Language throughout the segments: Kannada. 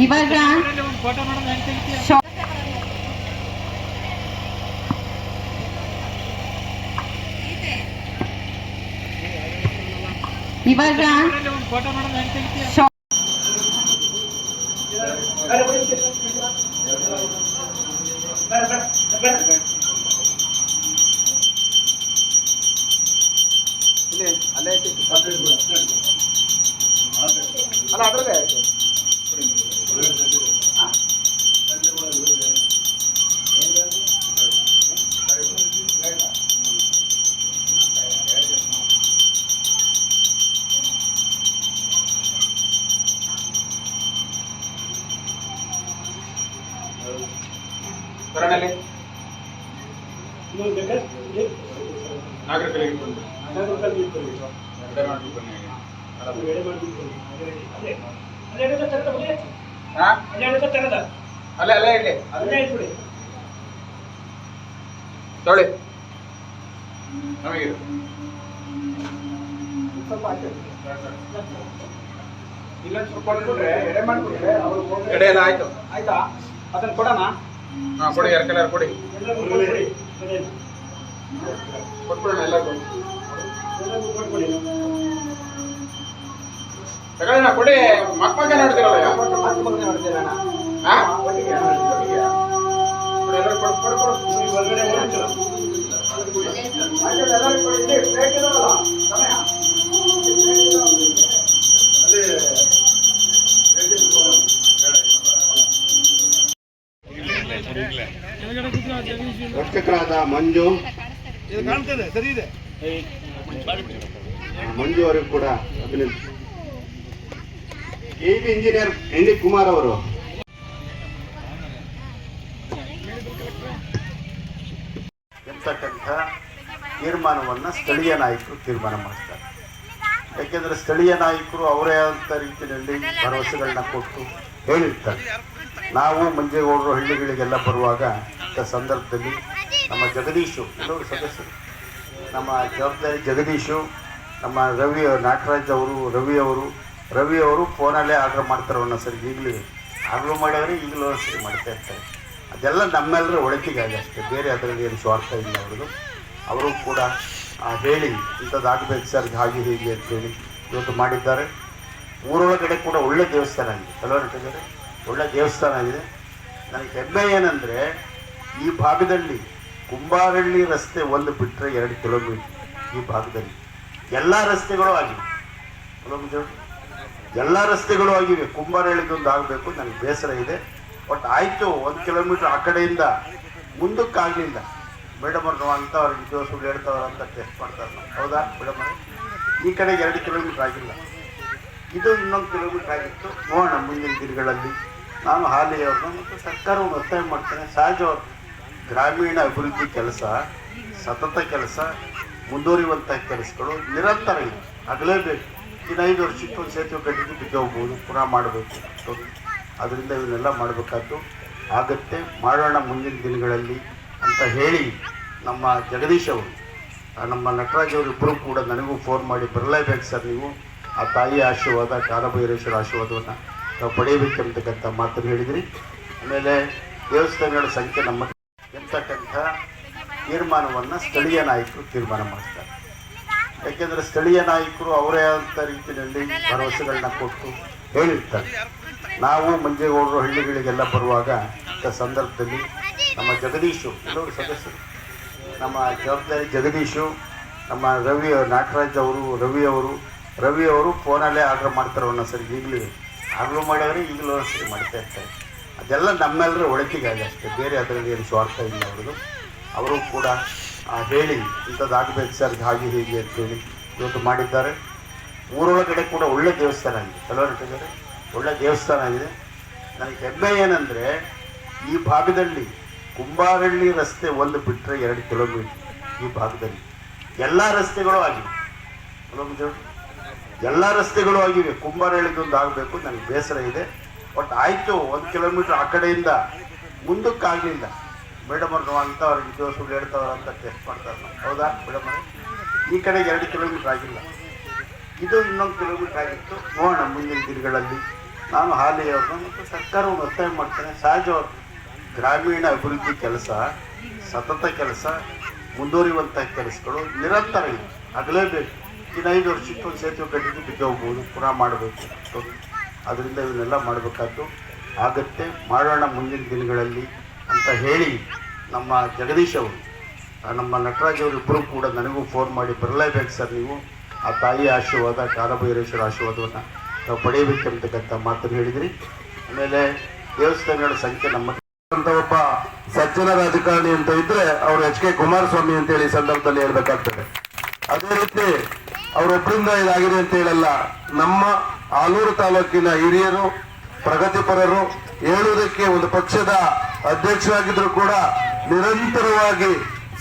ಇವಾಗ ಇವಾಗ ಅಲ್ಲೇ ಅಲ್ಲೇ ಅಲ್ಲ ಅದ್ರಲ್ಲೇ ಕನ್ನಡಲ್ಲಿ ನಾಗರಿಕರಿಗೆ ಬಂದು ಎಡೆ ಮಾಡ್ಲಿಕ್ಕೆ ಬನ್ನಿ. ಹಾ? ಅಲ್ಲೇ ಅಲ್ಲೇ ಇಡ್ಲಿ ತೊಳಿ. ನಮಗಿರು. ಇಲ್ಲ ಸ್ವಲ್ಪ ಎಡೆ ಮಾಡಿಬಿಟ್ರೆ ಅವ್ರು ಎಡೆ ಎಲ್ಲ ಆಯ್ತು. ಆಯ್ತಾ? ಅದನ್ನ ಕೊಡೋಣ ಹಾ ಕೊಡಿ ಎರಡು ಕಲರ್ ಕೊಡಿ ಕೊಟ್ಬಿಡೋಣ ಎಲ್ಲ ತಗೊಳ್ಳೋಣ ಕೊಡಿ ಮಕ್ಕ ಮಗ ನೋಡ್ತೀರಲ್ಲ ಹಾ? ಕೊಡಿ, ಎಲ್ಲರೂ ಕೊಡು, ಕೊಡು, ಕೊಡು. ಆಯ್ತು, ಎಲ್ಲರೂ ಕೊಡಿ, ಇಲ್ಲಿ plate ಇದಾವಲ್ಲ, ಸಮಯ. ಮಂಜು. ಮಂಜು ಅವರಿಗೂ ಕೂಡ ಅಭಿನಂದಿಸಿ A B engineer N D Kumar ಅವರು. ಇರ್ತಕ್ಕಂಥ ತೀರ್ಮಾನವನ್ನ ಸ್ಥಳೀಯ ನಾಯಕರು ತೀರ್ಮಾನ ಮಾಡ್ತಾರೆ. ಯಾಕೆಂದ್ರೆ ಸ್ಥಳೀಯ ನಾಯಕರು ಅವರೇ ಆದಂಥ ರೀತಿಯಲ್ಲಿ ಭರವಸೆಗಳನ್ನ ಕೊಟ್ಟು ಹೇಳಿರ್ತಾರೆ. ನಾವು ಮಂಜೇಗೌಡರು ಹಳ್ಳಿಗಳಿಗೆಲ್ಲ ಬರುವಾಗ ಸಂದರ್ಭದಲ್ಲಿ ನಮ್ಮ ಜಗದೀಶು. ಕೆಲವರು ಸದಸ್ಯರು. ನಮ್ಮ ಜವಾಬ್ದಾರಿ ಜಗದೀಶು, ನಮ್ಮ ರವಿ ನಾಟರಾಜ್ ಅವರು, ರವಿ ಅವರು. ರವಿ ಅವರು ಫೋನಲ್ಲೇ ಆರ್ಡ್ರ್ ಮಾಡ್ತಾರೆ ಒಂದೊಂದ್ಸರಿ ಈಗಲೂ ಆರ್ಡ್ರ್ ಮಾಡಿದ್ರೆ ಈಗಲೂ ಸರಿ ಮಾಡ್ತಾ ಇರ್ತಾರೆ. ಅದೆಲ್ಲ ನಮ್ಮೆಲ್ಲರ ಒಳತಿಗಾಗಿ ಅಷ್ಟೇ. ಬೇರೆ ಅದರಲ್ಲಿ ಏನು ಸ್ವಾರ್ಥ ಇಲ್ಲ ಅವ್ರದ್ದು. ಅವರು ಕೂಡ ಹೇಳಿ, ಇಂಥದ್ದು ಆಗಬೇಕು ಸರ್ ಹಾಗೆ ಹೀಗೆ ಅಂತೇಳಿ ಇವತ್ತು ಮಾಡಿದ್ದಾರೆ. ಊರೊಳಗಡೆ ಕೂಡ ಒಳ್ಳೆ ದೇವಸ್ಥಾನ ಆಗಿದೆ. ಕೆಲವರು ಒಳ್ಳೆ ದೇವಸ್ಥಾನ ಆಗಿದೆ. ನನಗೆ ಹೆಮ್ಮೆ ಏನಂದರೆ, ಈ ಭಾಗದಲ್ಲಿ ಕುಂಬಾರಳ್ಳಿ ರಸ್ತೆ ಒಂದು ಬಿಟ್ಟರೆ ಎರಡು ಕಿಲೋಮೀಟರ್ ಈ ಭಾಗದಲ್ಲಿ. ಎಲ್ಲ ರಸ್ತೆಗಳು ಆಗಿವೆ ಕಿಲೋಮೀಟರ್ ಎಲ್ಲ ರಸ್ತೆಗಳು ಆಗಿವೆ ಕುಂಬಾರಳ್ಳಿದೊಂದು ಆಗಬೇಕು, ನನಗೆ ಬೇಸರ ಇದೆ. ಬಟ್ ಆಯಿತು, ಒಂದು ಕಿಲೋಮೀಟರ್ ಆ ಕಡೆಯಿಂದ ಮುಂದಕ್ಕಾಗಲಿಲ್ಲ ಮೇಡಮ್ ಅವ್ರು ಅಂತ ಇದು ಸುಳ್ಳು ಹೇಳ್ತಾವ್ರ ಅಂತ ಟೆಸ್ಟ್ ಮಾಡ್ತಾರೆ ನಾವು. ಹೌದಾ ಮೇಡಮ್ ಈ ಕಡೆ ಎರಡು ಕಿಲೋಮೀಟರ್ ಆಗಿಲ್ಲ. ಇದು ಇನ್ನೊಂದು ಕಿಲೋಮೀಟರ್ ಆಗಿತ್ತು. ನೋಡೋಣ ಮುಂದಿನ ದಿನಗಳಲ್ಲಿ. ನಾನು ಹಾಲಿಯವ್ರನ್ನ ಮತ್ತು ಸರ್ಕಾರವನ್ನು ಒತ್ತಾಯ ಮಾಡ್ತೇನೆ. ಸಹಜವಾಗಿ ಗ್ರಾಮೀಣ ಅಭಿವೃದ್ಧಿ ಕೆಲಸ, ಸತತ ಕೆಲಸ ಮುಂದುವರಿಯುವಂಥ ಕೆಲಸಗಳು ನಿರಂತರ ಇದೆ. ಆಗಲೇಬೇಕು. ಇನ್ನು ಐದು ವರ್ಷಕ್ಕೆ ಒಂದು ಸೇತುವೆ ಕಟ್ಟಿದ್ದು ಬಿದ್ದು ಹೋಗ್ಬೋದು, ಪುನಃ ಮಾಡಬೇಕು. ಅದರಿಂದ ಇವನ್ನೆಲ್ಲ ಮಾಡಬೇಕಾದ್ದು ಆಗತ್ತೆ. ಮಾಡೋಣ ಮುಂದಿನ ದಿನಗಳಲ್ಲಿ ಅಂತ ಹೇಳಿ ನಮ್ಮ ಜಗದೀಶ್ ಅವರು ನಮ್ಮ ನಟರಾಜ್ ಅವರು ಇಬ್ಬರು ಕೂಡ ನನಗೂ ಫೋನ್ ಮಾಡಿ, ಬರಲೇಬೇಕು ಸರ್ ನೀವು. ಆ ತಾಯಿ ಆಶೀರ್ವಾದ, ಕಾಲಭೈರೇಶ್ವರ ಆಶೀರ್ವಾದವನ್ನು ನಾವು ಪಡೆಯಬೇಕಂತಕ್ಕಂಥ ಮಾತನ್ನು ಹೇಳಿದ್ರಿ. ಆಮೇಲೆ ದೇವಸ್ಥಾನಗಳ ಸಂಖ್ಯೆ ನಮ್ಮ ಎಂತಕ್ಕಂಥ ತೀರ್ಮಾನವನ್ನು ಸ್ಥಳೀಯ ನಾಯಕರು ತೀರ್ಮಾನ ಮಾಡ್ತಾರೆ. ಯಾಕೆಂದರೆ ಸ್ಥಳೀಯ ನಾಯಕರು ಅವರೇ ಆದಂಥ ರೀತಿಯಲ್ಲಿ ಭರವಸೆಗಳನ್ನ ಕೊಟ್ಟು ಹೇಳಿರ್ತಾರೆ. ನಾವು ಮಂಜೇಗೌಡರು ಹಳ್ಳಿಗಳಿಗೆಲ್ಲ ಬರುವಾಗ ಇಂಥ ಸಂದರ್ಭದಲ್ಲಿ ನಮ್ಮ ಜಗದೀಶು ಕೆಲವರು ಸದಸ್ಯರು. ನಮ್ಮ ಜವಾಬ್ದಾರಿ ಜಗದೀಶು, ನಮ್ಮ ರವಿ ನಾಟರಾಜ್ ಅವರು, ರವಿ ಅವರು ರವಿ ಅವರು ಫೋನಲ್ಲೇ ಆರ್ಡರ್ ಮಾಡ್ತಾರೆ ಒಂದೊಂದ್ಸರಿ ಈಗಲೂ ಆರ್ಡ್ರು ಮಾಡಿದರೆ ಈಗಲೂ ಸರಿ ಮಾಡ್ತಾ ಇರ್ತಾರೆ. ಅದೆಲ್ಲ ನಮ್ಮೆಲ್ಲರ ಒಳಿತಿಗಾಗಿ ಅಷ್ಟೇ ಬೇರೆ ಅದರಲ್ಲಿ ಏನು ಸ್ವಾರ್ಥ ಇಲ್ಲ ಅವ್ರದ್ದು. ಅವರು ಕೂಡ ಹೇಳಿ ಇಂಥದ್ದಾಗಬೇಕು ಸರ್ ಹಾಗೆ ಹೀಗೆ ಅಂತೇಳಿ ಇವತ್ತು ಮಾಡಿದ್ದಾರೆ. ಊರೊಳಗಡೆ ಕೂಡ ಒಳ್ಳೆ ದೇವಸ್ಥಾನ ಆಗಿದೆ ಕೆಲವರು ಒಳ್ಳೆ ದೇವಸ್ಥಾನ ಆಗಿದೆ ನನಗೆ ಹೆಮ್ಮೆ ಏನಂದರೆ, ಈ ಭಾಗದಲ್ಲಿ ಕುಂಬಾರಳ್ಳಿ ರಸ್ತೆ ಒಂದು ಬಿಟ್ಟರೆ ಎರಡು ಕಿಲೋಮೀಟರ್ ಈ ಭಾಗದಲ್ಲಿ. ಎಲ್ಲ ರಸ್ತೆಗಳು ಆಗಿವೆ. ಕಿಲೋಮೀಟರ್ ಎಲ್ಲ ರಸ್ತೆಗಳು ಆಗಿವೆ. ಕುಂಬಾರಳ್ಳಿದೊಂದು ಆಗಬೇಕು, ನನಗೆ ಬೇಸರ ಇದೆ. ಬಟ್ ಆಯಿತು, ಒಂದು ಕಿಲೋಮೀಟರ್ ಆ ಕಡೆಯಿಂದ ಮುಂದಕ್ಕೆ ಆಗಲಿಲ್ಲ ಮೇಡಮ್ ಅವ್ರು ಅಂತ ಇದು ಸುಳ್ಳು ಹೇಳ್ತಾವ್ರ ಅಂತ ಟೆಸ್ಟ್ ಮಾಡ್ತಾರೆ ಹೌದಾ ಮೇಡಮ್? ಈ ಕಡೆಗೆ ಎರಡು ಕಿಲೋಮೀಟರ್ ಆಗಿಲ್ಲ. ಇದು ಇನ್ನೊಂದು ಕಿಲೋಮೀಟರ್ ಆಗಿತ್ತು. ನೋಡೋಣ ಮುಂದಿನ ದಿನಗಳಲ್ಲಿ. ನಾನು ಹಾಲಿ ಮತ್ತು ಸರ್ಕಾರವನ್ನು ಒತ್ತಾಯ ಮಾಡ್ತೇನೆ. ಸಹಜ ಗ್ರಾಮೀಣ ಅಭಿವೃದ್ಧಿ ಕೆಲಸ, ಸತತ ಕೆಲಸ ಮುಂದುವರಿಯುವಂಥ ಕೆಲಸಗಳು ನಿರಂತರ ಇದೆ. ಆಗಲೇಬೇಕು. ಇನ್ನೈದು ವರ್ಷಕ್ಕೆ ಒಂದು ಸೇತುವೆ ಕಟ್ಟಿದ್ದು ಬಿದ್ದು ಹೋಗ್ಬೋದು. ಪುನಃ ಮಾಡಬೇಕು. ಅದರಿಂದ ಇವನ್ನೆಲ್ಲ ಮಾಡಬೇಕಾದ್ದು. ಆಗತ್ತೆ ಮಾಡೋಣ ಮುಂದಿನ ದಿನಗಳಲ್ಲಿ ಅಂತ ಹೇಳಿ ನಮ್ಮ ಜಗದೀಶ್ ಅವರು ನಮ್ಮ ನಟರಾಜ್ ಅವರು ಇಬ್ಬರು ಕೂಡ ನನಗೂ ಫೋನ್ ಮಾಡಿ ಬರಲೇಬೇಕು ಸರ್ ನೀವು. ಆ ತಾಯಿ ಆಶೀರ್ವಾದ, ಕಾಲಭೈರೇಶ್ವರ ಆಶೀರ್ವಾದವನ್ನು ನಾವು ಪಡೆಯಬೇಕಂತಕ್ಕಂಥ ಮಾತನ್ನು ಹೇಳಿದ್ರಿ. ಆಮೇಲೆ ದೇವಸ್ಥಾನಗಳ ಸಂಖ್ಯೆ ನಮ್ಮ ಒಬ್ಬ ಸಜ್ಜನ ರಾಜಕಾರಣಿ ಅಂತ ಇದ್ರೆ ಅವರು ಎಚ್ ಕೆ ಕುಮಾರಸ್ವಾಮಿ ಅಂತ ಹೇಳಿ ಸಂದರ್ಭದಲ್ಲಿ ಹೇಳ್ಬೇಕಾಗ್ತದೆ. ಅದೇ ರೀತಿ ಅವರೊಬ್ಬರಿಂದ ಇದಾಗಿದೆ ಅಂತ ಹೇಳಲ್ಲ, ನಮ್ಮ ಆಲೂರು ತಾಲೂಕಿನ ಹಿರಿಯರು, ಪ್ರಗತಿಪರರು ಹೇಳುವುದಕ್ಕೆ ಒಂದು ಪಕ್ಷದ ಅಧ್ಯಕ್ಷರಾಗಿದ್ರು ಕೂಡ ನಿರಂತರವಾಗಿ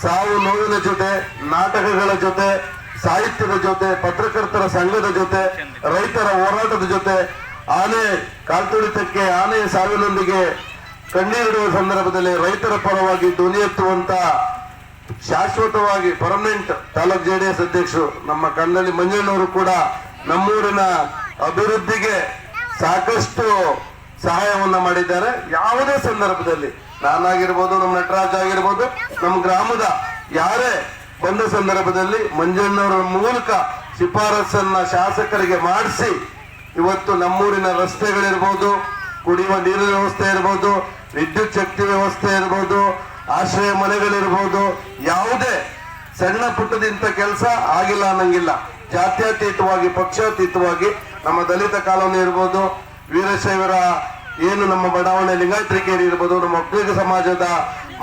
ಸಾವು ನೋವಿನ ಜೊತೆ, ನಾಟಕಗಳ ಜೊತೆ, ಸಾಹಿತ್ಯದ ಜೊತೆ, ಪತ್ರಕರ್ತರ ಸಂಘದ ಜೊತೆ, ರೈತರ ಹೋರಾಟದ ಜೊತೆ, ಆನೆ ಕಾಲ್ತುಳಿತಕ್ಕೆ, ಆನೆಯ ಸಾವಿನೊಂದಿಗೆ ಕಣ್ಣೀರಿಡುವ ಸಂದರ್ಭದಲ್ಲಿ ರೈತರ ಪರವಾಗಿ ಧ್ವನಿ ಎತ್ತುವಂತ ಶಾಶ್ವತವಾಗಿ ಪರ್ಮನೆಂಟ್ ತಾಲೂಕ್ ಜೆಡಿಎಸ್ ಅಧ್ಯಕ್ಷರು ನಮ್ಮ ಕಣ್ಣಲ್ಲಿ ಮಂಜಣ್ಣವರು ಕೂಡ ನಮ್ಮೂರಿನ ಅಭಿವೃದ್ಧಿಗೆ ಸಾಕಷ್ಟು ಸಹಾಯವನ್ನ ಮಾಡಿದ್ದಾರೆ. ಯಾವುದೇ ಸಂದರ್ಭದಲ್ಲಿ ನಾನಾಗಿರ್ಬೋದು, ನಮ್ಮ ನಟರಾಜ್ ಆಗಿರ್ಬೋದು, ನಮ್ಮ ಗ್ರಾಮದ ಯಾರೇ ಬಂದ ಸಂದರ್ಭದಲ್ಲಿ ಮಂಜಣ್ಣವರ ಮೂಲಕ ಶಿಫಾರಸನ್ನ ಶಾಸಕರಿಗೆ ಮಾಡಿಸಿ, ಇವತ್ತು ನಮ್ಮೂರಿನ ರಸ್ತೆಗಳಿರ್ಬೋದು, ಕುಡಿಯುವ ನೀರಿನ ವ್ಯವಸ್ಥೆ ಇರ್ಬೋದು, ವಿದ್ಯುತ್ ಶಕ್ತಿ ವ್ಯವಸ್ಥೆ ಇರ್ಬೋದು, ಆಶ್ರಯ ಮನೆಗಳಿರ್ಬೋದು, ಯಾವುದೇ ಸಣ್ಣ ಪುಟ್ಟದಿಂತ ಕೆಲಸ ಆಗಿಲ್ಲ ಅನ್ನಂಗಿಲ್ಲ. ಜಾತ್ಯತೀತವಾಗಿ, ಪಕ್ಷಾತೀತವಾಗಿ ನಮ್ಮ ದಲಿತ ಕಾಲೋನಿ ಇರ್ಬೋದು, ವೀರಶೈವರ ಏನು ನಮ್ಮ ಬಡಾವಣೆ ಲಿಂಗಾಯತ್ರಿಕೇರಿ ಇರ್ಬೋದು, ನಮ್ಮ ಒಕ್ಕಲಿಗ ಸಮಾಜದ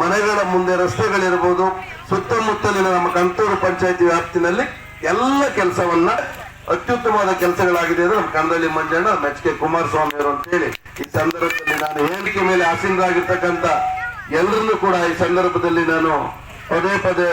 ಮನೆಗಳ ಮುಂದೆ ರಸ್ತೆಗಳಿರ್ಬೋದು, ಸುತ್ತಮುತ್ತಲಿನ ನಮ್ಮ ಕಂತೂರು ಪಂಚಾಯತಿ ವ್ಯಾಪ್ತಿನಲ್ಲಿ ಎಲ್ಲ ಕೆಲಸವನ್ನ ಅತ್ಯುತ್ತಮವಾದ ಕೆಲಸಗಳಾಗಿದೆ ಅಂದ್ರೆ ನಮ್ಮ ಕಂದಲಿ ಮಂಜಣ್ಣ ಎಚ್ ಕೆ ಕುಮಾರಸ್ವಾಮಿ ಅವರು ಅಂತ ಹೇಳಿ ಈ ಸಂದರ್ಭದಲ್ಲಿ ನಾನು ಹೇಳಿಕೆ ಮೇಲೆ ಆಸೀನರಾಗಿರ್ತಕ್ಕಂಥ ಎಲ್ಲರನ್ನೂ ಕೂಡ ಈ ಸಂದರ್ಭದಲ್ಲಿ ನಾನು ಪದೇ ಪದೇ